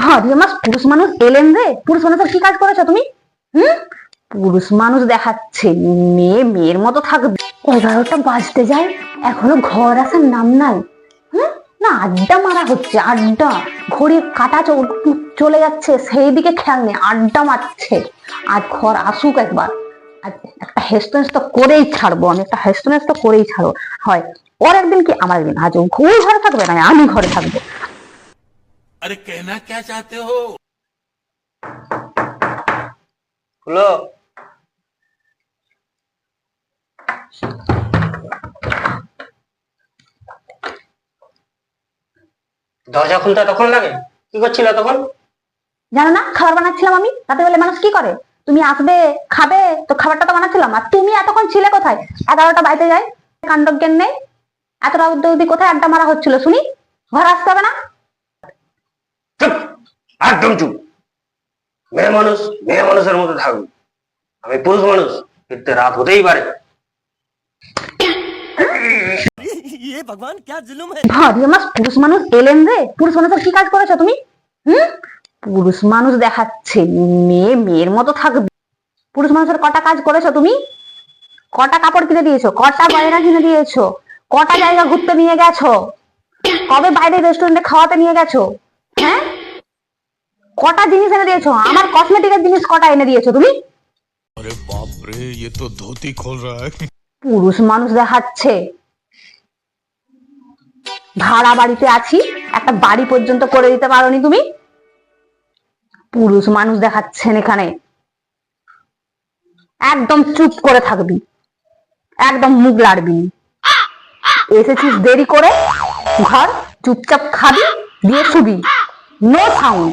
ভাবি আমার পুরুষ মানুষ এলেন রে। পুরুষ কি কাজ করেছ তুমি? হুম? পুরুষ মানুষ দেখাচ্ছে, মেয়ে মেয়ের মতো থাকবে। এগারোটা বাজতে যায়, এখনও ঘর আসার নাম নাই। না, আড্ডা মারা হচ্ছে, আড্ডা। কাটা চলে যাচ্ছে, সেই দিকে খেয়াল নেই, আড্ডা মারছে। আর ঘর আসুক একবার। একটা হেস্টনেস তো করেই ছাড়বো, আমি একটা হেস্টনেস তো করেই ছাড়বো। হয় ওর একদিন কি আমার একদিন আজ ও ঘরে থাকবে না, আমি ঘরে থাকব। अरे कहना क्या चाहते हो খুলো দরজা খুলতে তখন লাগে কি করছিল তখন জানো না খাবার বানাচ্ছিলাম আমি রাতে বেলা মানুষ কি করে তুমি আসবে খাবে তো খাবারটা তো বানাচ্ছিলাম আর তুমি এতক্ষণ ছিলে কোথায় এগারোটা বাইতে যায় কাণ্ডজ্ঞান নেই এতটা অব্দি কোথায় আড্ডা মারা হচ্ছিল শুনি ঘর আসতে হবে না চুপ একদম চুপ। মেয়ে মানুষ মেয়ে মানুষের মতো থাকবে আমি পুরুষ মানুষ ফিরতে রাত হতেই পারে। ভাবি আমার পুরুষ মানুষ এলেন রে। পুরুষ মানুষের কি কাজ করেছ তুমি? হুম? পুরুষ মানুষ দেখাচ্ছে মেয়ে মেয়ের মতো থাকবে। পুরুষ মানুষের কটা কাজ করেছ তুমি? কটা কাপড় কিনে দিয়েছ? কটা গয়না কিনে দিয়েছ? কটা জায়গা ঘুরতে নিয়ে গেছো? কবে বাইরে রেস্টুরেন্টে খাওয়াতে নিয়ে গেছো? হ্যাঁ? কটা জিনিস এনে দিয়েছো আমার কসমেটিকের জিনিস কটা এনে দিয়েছো তুমি अरे बाप रे ये तो धोती खोल रहा है পুরুষ মানুষ দেখাচ্ছে ভাড়া বাড়িতে আছি একটা বাড়ি পর্যন্ত করে দিতে পারোনি তুমি পুরুষ মানুষ দেখাচ্ছেন এখানে একদম চুপ করে থাকবি একদম মুখ লাড়বি নি। এসেছিস দেরি করে ঘর চুপচাপ খাবি দিয়ে শুবি নো সাউন্ড